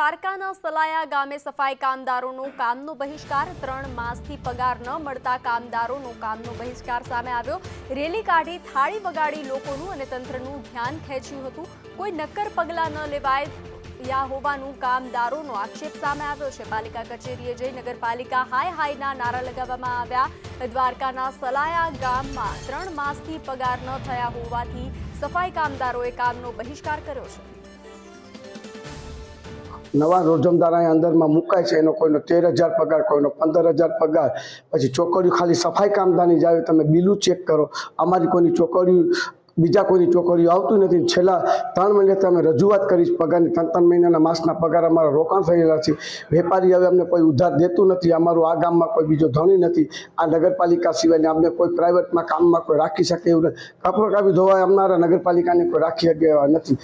દ્વારકાના સલાયા ગામે સફાઈ કામદારોનો કામનો બહિષ્કાર. ત્રણ માસથી પગાર ન મળતા કામદારોનો કામનો બહિષ્કાર સામે આવ્યો. રેલી કાઢી થાળી વગાડી લોકોનું અને તંત્રનું ધ્યાન ખેંચ્યું હતું. કોઈ નક્કર પગલાં ન લેવાયા હોવાનું કામદારોનો આક્ષેપ સામે આવ્યો છે. પાલિકા કચેરીએ જઈ નગરપાલિકા હાય હાયના નારા લગાવવામાં આવ્યા. દ્વારકાના સલાયા ગામમાં ત્રણ માસથી પગાર ન થયા હોવાથી સફાઈ કામદારોએ કામનો બહિષ્કાર કર્યો છે. નવા રોજમદાર અંદરમાં મુકાય છે. એનો કોઈનો તેર હજાર પગાર, કોઈનો પંદર હજાર પગાર. પછી ચોકડીઓ ખાલી સફાઈ કામદારની જાય તમે બિલું ચેક કરો. અમારી કોઈની ચોકડીઓ, બીજા કોઈની ચોકડીઓ આવતું નથી. છેલ્લા ત્રણ મહિનાથી અમે રજૂઆત કરી પગારની. ત્રણ ત્રણ મહિનાના માસના પગાર અમારા રોકાણ થયેલા છે. વેપારી હવે અમને કોઈ ઉધાર દેતું નથી. અમારું આ ગામમાં કોઈ બીજો ધણી નથી. આ નગરપાલિકા સિવાયને અમને કોઈ પ્રાઇવેટમાં કામમાં કોઈ રાખી શકે એવું નથી. કપડો કાપી ધોવાય અમારા નગરપાલિકાને કોઈ રાખી શકે નથી.